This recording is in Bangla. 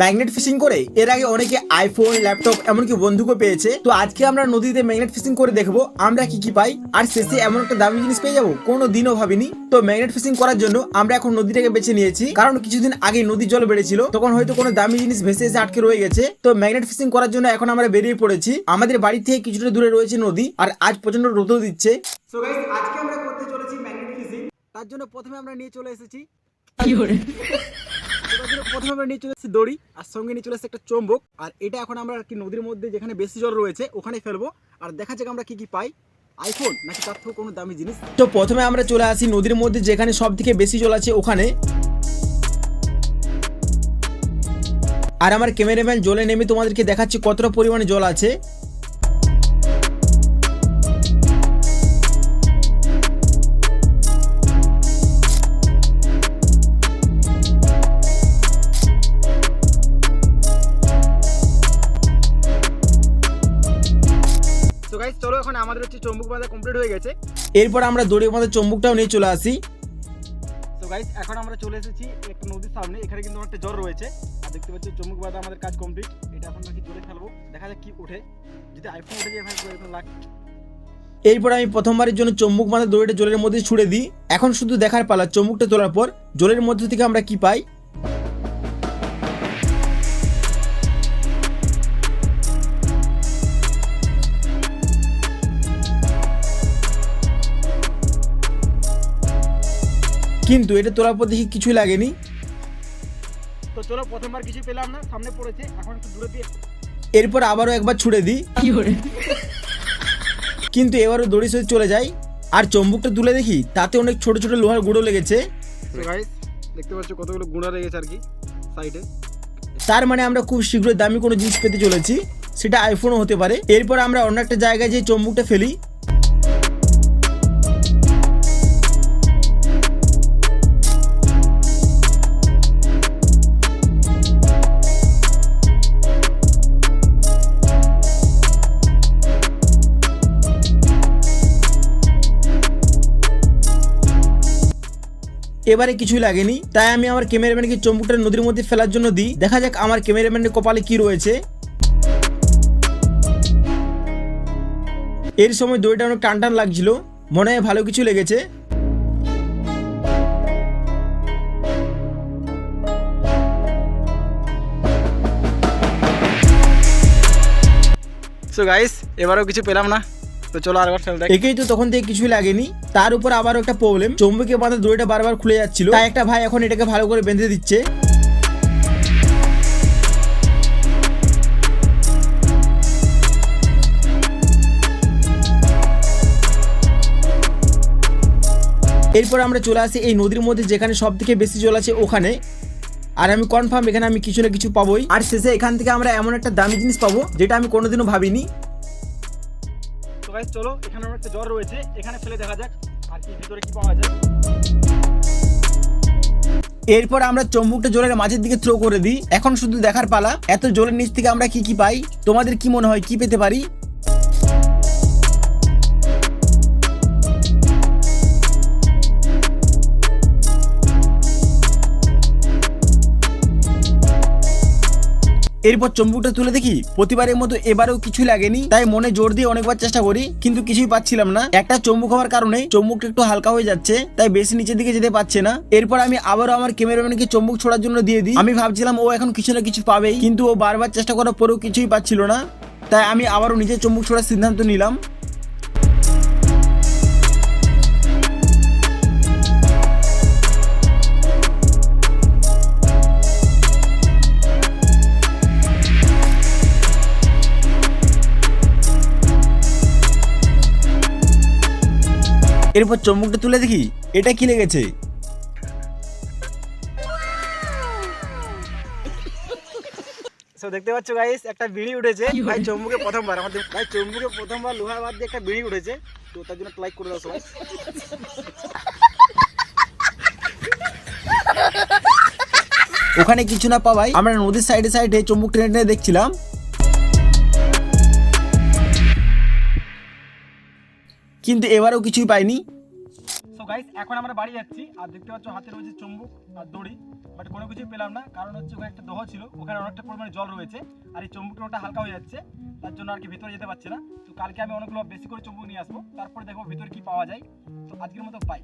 ম্যাগনেট ফিশিং করে? এর আগে অনেকে আইফোন, ল্যাপটপ, এমনকি বন্দুকও পেয়েছে। তো আজকে আমরা নদীতে ম্যাগনেট ফিশিং করে দেখব, আমরা কি কি পাই, আর শেষে এমন একটা দামি জিনিস পেয়ে যাব, কোনো দিনও ভাবিনি। তো ম্যাগনেট ফিশিং করার জন্য আমরা এখন নদীটাকে বেছে নিয়েছি, কারণ কিছুদিন আগে নদীর জল বেড়েছিল, তখন হয়তো কোনো দামি জিনিস ভেসে এসে আটকে রয়ে গেছে। তো ম্যাগনেট ফিশিং করার জন্য এখন আমরা বেরিয়ে পড়েছি, আমাদের বাড়ি থেকে কিছুটা দূরে রয়েছে নদী, আর আজ প্রচণ্ড রোদও দিচ্ছে। তার জন্য প্রথমে আমরা নিয়ে চলে এসেছি। প্রথমে আমরা নিয়ে চলে এসেছি দড়ি, আর সঙ্গে নিয়ে চলে এসেছি একটা চম্বক। আর এটা এখন আমরা কি নদীর মধ্যে যেখানে বেশি জল রয়েছে, ওখানে ফেলব। আর দেখা যাক আমরা কি কি পাই। আইফোন নাকি তার থেকে কোনো দামি জিনিস? তো প্রথমে আমরা চলে আসি নদীর মধ্যে যেখানে সব থেকে বেশি জল আছে ওখানে। আর আমার ক্যামেরাম্যান জলে নেমে তোমাদেরকে দেখাচ্ছি কতটা পরিমাণে জল আছে। হচ্ছে চম্বুক বাঁধা কমপ্লিট হয়ে গেছে। এরপর আমরা দড়ি বাঁধা চম্বুকটাও নিয়ে চলে আসি। তো গাইস এখন আমরা চলে এসেছি একটা নদীর সামনে। এখানে কিন্তু একটা জ্বর রয়েছে। আর দেখতে পাচ্ছি চম্বুক বাঁধা আমাদের কাজ কমপ্লিট এটা এখন নাকি জলে ফেলব। দেখা যাক কি ওঠে। যদি আইফোন উঠে যায় ভাই লাগ এরপর আমি প্রথমবারের জন্য চম্বুক বাঁধা দড়িটা জলের মধ্যে ছুড়ে দিই। এখন শুধু দেখার পালা চম্বুকটা তোলার পর জলের মধ্যে থেকে আমরা কি পাই? কিন্তু এটা তোলার পর দেখি কিছুই লাগেনি। তো চলো প্রথমবার কিছু পেলাম না সামনে পড়েছে এখন একটু দূরে দিয়ে এরপর আবারও একবার ছুড়ে দিই। কিন্তু এবারও দড়ি সে চলে যায় আর চম্বুকটা তুলে দেখি তাতে অনেক ছোট ছোট লোহার গুঁড়ো লেগেছে। দেখতে পাচ্ছ কতগুলো গুঁড়া লেগেছে আর কি সাইডে তার মানে আমরা খুব শীঘ্রই দামি কোনো জিনিস পেতে চলেছি সেটা আইফোনও হতে পারে। এরপর আমরা অন্য একটা জায়গায় যে চম্বুকটা ফেলি। এবারে কিছুই লাগেনি। তাই আমি আমার ক্যামেরাম্যানকে চম্বুকটা নদীর মধ্যে ফেলার জন্য দিই। দেখা যাক আমার ক্যামেরাম্যানের কপালে কি রয়েছে। এর সময় দড়িটা অনেক টান টান লাগছিল। মনে হয় ভালো কিছু লেগেছে। সো গাইস এবারেও কিছু পেলাম না। তো চলো আরেকবার ফেল একেই তো তখন থেকে কিছুই লাগেনি। তার উপর আবার একটা প্রবলেম চম্বুকে বাঁধা দড়িটা বারবার খুলে যাচ্ছিল। তাই একটা ভাই এখন এটাকে ভালো করে বেঁধে দিচ্ছে। এরপর আমরা চলে আসি এই নদীর মধ্যে যেখানে সব থেকে বেশি জল আছে ওখানে। আর আমি কনফার্ম এখানে আমি কিছু না কিছু পাবোই। আর শেষে এখান থেকে আমরা এমন একটা দামি জিনিস পাবো, যেটা আমি কোনোদিনও ভাবিনি। তো গাইস চলো এখানে একটা জ্বর রয়েছে, এখানে ফেলে দেখা যাক আর কি, ভিতরে কি পাওয়া যায়। এরপর আমরা চম্বুকটা জলের মাঝের দিকে থ্রো করে দিই। এখন শুধু দেখার পালা, এত জলের নিচ থেকে আমরা কি কি পাই? তোমাদের কি মনে হয়, কি পেতে পারি? এরপর চম্বুকটা তুলে দেখি, প্রতিবারের মতো এবারেও কিছু লাগেনি, তাই মনে জোর দিয়ে অনেকবার চেষ্টা করি, কিন্তু কিছুই পাচ্ছিলাম না। একটা চম্বুক হওয়ার কারণে চম্বুকটা একটু হালকা হয়ে যাচ্ছে, তাই বেশি নিচের দিকে যেতে পারছে না। এরপর আমি আবারও আমার ক্যামেরাম্যানকে চম্বুক ছোড়ার জন্য দিয়ে দিই। আমি ভাবছিলাম ও এখন কিছু না কিছু পাবেই, কিন্তু ও বারবার চেষ্টা করার পরেও কিছুই পাচ্ছিল না, তাই আমি আবারও নিজের চম্বুক ছোড়ার সিদ্ধান্ত নিলাম। এরপর চম্বুকটা তুলে দেখি এটা কি লেগেছে? সো দেখতে পাচ্ছ গাইস একটা বিড়ি উঠেছে। ভাই চম্বুকে প্রথমবার আমাদের ভাই চম্বুকে প্রথমবার লোহার বাদ দিয়ে একটা বিড়ি উঠেছে। তো তার জন্য লাইক করে দাও সবাই। ওখানে কিছু না পাওয়াই আমরা নদীর সাইডে সাইডে চম্বুক টেনে টেনে দেখছিলাম। কিন্তু এবারেও কিছুই পাইনি। সো গাইস এখন আমরা বাড়ি যাচ্ছি, আর দেখতে পাচ্ছ হাতে রয়েছে চুম্বুক আর দড়ি বাট কোনো কিছুই পেলাম না, কারণ হচ্ছে ওখানে একটা দহ ছিল, ওখানে অনেকটা পরিমাণে জল রয়েছে, আর এই চুম্বুকটা ওটা হালকা হয়ে যাচ্ছে, তার জন্য আর কি ভিতরে যেতে পারছে না। তো কালকে আমি অনেকগুলো বেশি করে চুম্বুক নিয়ে আসব, তারপরে দেখব ভিতরে কি পাওয়া যায়। তো আজকের মতো পাই